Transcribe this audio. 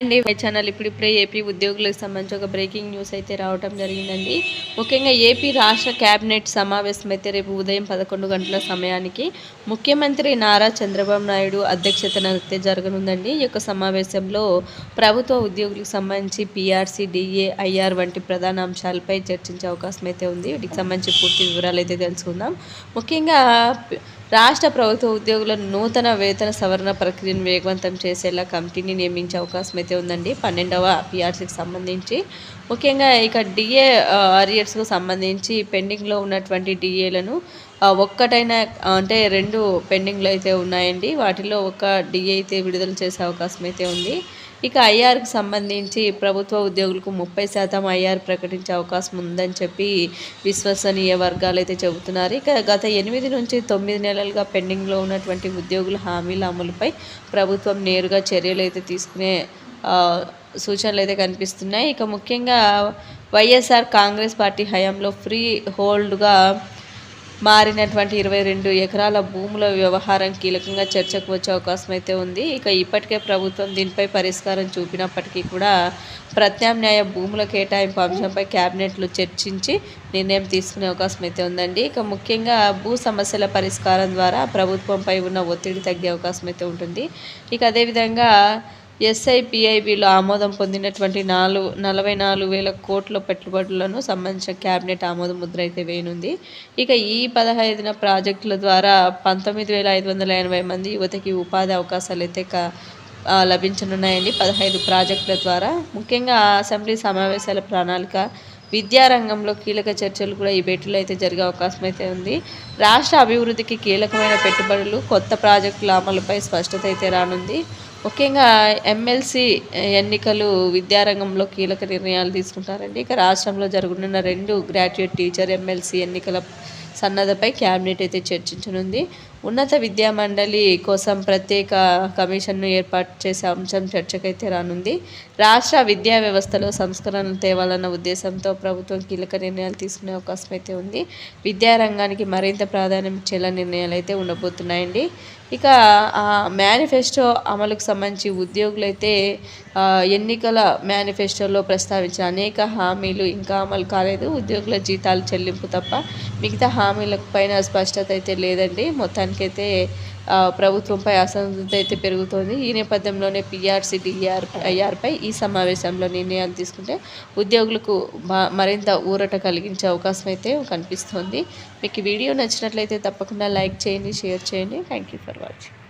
అండి my channel ఇప్పుడు ఇప్పుడే ఏపీ ఉద్యోగులకు సంబంధించి ఒక బ్రేకింగ్ న్యూస్ అయితే రావడం జరిగిందండి. ముఖ్యంగా ఏపీ రాష్ట్ర కేబినెట్ సమావేశం అయితే రేపు ఉదయం పదకొండు గంటల సమయానికి ముఖ్యమంత్రి నారా చంద్రబాబు నాయుడు అధ్యక్షతన అయితే జరగనుందండి. ఈ యొక్క సమావేశంలో ప్రభుత్వ ఉద్యోగులకు సంబంధించి పీఆర్సీ డిఏ ఐఆర్ వంటి ప్రధాన అంశాలపై చర్చించే అవకాశం అయితే ఉంది. వీటికి సంబంధించి పూర్తి వివరాలు అయితే తెలుసుకుందాం. ముఖ్యంగా రాష్ట్ర ప్రభుత్వ ఉద్యోగుల నూతన వేతన సవరణ ప్రక్రియను వేగవంతం చేసేలా కమిటీని నియమించే అవకాశం అయితే ఉందండి. పన్నెండవ పిఆర్సీకి సంబంధించి. ముఖ్యంగా ఇక డిఏ అరియర్స్కు సంబంధించి పెండింగ్లో ఉన్నటువంటి డిఏలను ఒక్కటైనా అంటే రెండు పెండింగ్లు అయితే ఉన్నాయండి. వాటిలో ఒక డిఏ అయితే విడుదల చేసే అవకాశం అయితే ఉంది. ఇక ఐఆర్కి సంబంధించి ప్రభుత్వ ఉద్యోగులకు ముప్పై శాతం ఐఆర్ ప్రకటించే అవకాశం ఉందని చెప్పి విశ్వసనీయ వర్గాలు అయితే చెబుతున్నారు. ఇక గత ఎనిమిది నుంచి తొమ్మిది నెలలుగా పెండింగ్లో ఉన్నటువంటి ఉద్యోగుల హామీల అమలుపై ప్రభుత్వం నేరుగా చర్యలు అయితే తీసుకునే సూచనలు అయితే కనిపిస్తున్నాయి. ఇక ముఖ్యంగా వైఎస్ఆర్ కాంగ్రెస్ పార్టీ హయాంలో ఫ్రీ హోల్డ్గా మారినటువంటి ఇరవై రెండు ఎకరాల భూముల వ్యవహారం కీలకంగా చర్చకు వచ్చే అవకాశం అయితే ఉంది. ఇక ఇప్పటికే ప్రభుత్వం దీనిపై పరిష్కారం చూపినప్పటికీ కూడా ప్రత్యామ్నాయ భూముల కేటాయింపు అంశంపై క్యాబినెట్లు చర్చించి నిర్ణయం తీసుకునే అవకాశం అయితే ఉందండి. ఇక ముఖ్యంగా భూ సమస్యల పరిష్కారం ద్వారా ప్రభుత్వంపై ఉన్న ఒత్తిడి తగ్గే అవకాశం అయితే ఉంటుంది. ఇక అదేవిధంగా ఎస్ఐపిఐబిలో ఆమోదం పొందినటువంటి నాలుగు నలభై నాలుగు వేల కోట్ల పెట్టుబడులను సంబంధించిన క్యాబినెట్ ఆమోద ముద్ర అయితే వేయనుంది. ఇక ఈ పదహైదున ప్రాజెక్టుల ద్వారా పంతొమ్మిది వేల ఐదు వందల ఎనభై మంది యువతకి ఉపాధి అవకాశాలు అయితే లభించనున్నాయండి. పదహైదు ప్రాజెక్టుల ద్వారా. ముఖ్యంగా అసెంబ్లీ సమావేశాల ప్రణాళిక విద్యారంగంలో కీలక చర్చలు కూడా ఈ భేటీలో అయితే జరిగే అవకాశం అయితే ఉంది. రాష్ట్ర అభివృద్ధికి కీలకమైన పెట్టుబడులు కొత్త ప్రాజెక్టుల అమలుపై స్పష్టత అయితే రానుంది. ముఖ్యంగా ఎమ్మెల్సీ ఎన్నికలు విద్యారంగంలో కీలక నిర్ణయాలు తీసుకుంటారండి. ఇక రాష్ట్రంలో జరగనున్న రెండు గ్రాడ్యుయేట్ టీచర్ ఎమ్మెల్సీ ఎన్నికల సన్నద్ధపై క్యాబినెట్ అయితే చర్చించనుంది. ఉన్నత విద్యా మండలి కోసం ప్రత్యేక కమిషన్ను ఏర్పాటు చేసే అంశం చర్చకైతే రానుంది. రాష్ట్ర విద్యా వ్యవస్థలో సంస్కరణలు తేవాలన్న ఉద్దేశంతో ప్రభుత్వం కీలక నిర్ణయాలు తీసుకునే అవకాశం అయితే ఉంది. విద్యారంగానికి మరింత ప్రాధాన్యం ఇచ్చేలా నిర్ణయాలు అయితే ఉండబోతున్నాయండి. ఇక మేనిఫెస్టో అమలుకు సంబంధించి ఉద్యోగులైతే ఎన్నికల మేనిఫెస్టోలో ప్రస్తావించిన అనేక హామీలు ఇంకా అమలు కాలేదు. ఉద్యోగుల జీతాలు చెల్లింపు తప్ప మిగతా హామీలకు పైన స్పష్టత అయితే లేదండి. మొత్తానికైతే ప్రభుత్వంపై అసంతృప్తి అయితే పెరుగుతోంది. ఈ నేపథ్యంలోనే పిఆర్సీ డిఆర్ ఐఆర్పై ఈ సమావేశంలో నిర్ణయాలు తీసుకుంటే ఉద్యోగులకు మరింత ఊరట కలిగించే అవకాశం అయితే కనిపిస్తోంది. మీకు వీడియో నచ్చినట్లయితే తప్పకుండా లైక్ చేయండి షేర్ చేయండి. థ్యాంక్ యూ ఫర్ ধন্যবাদ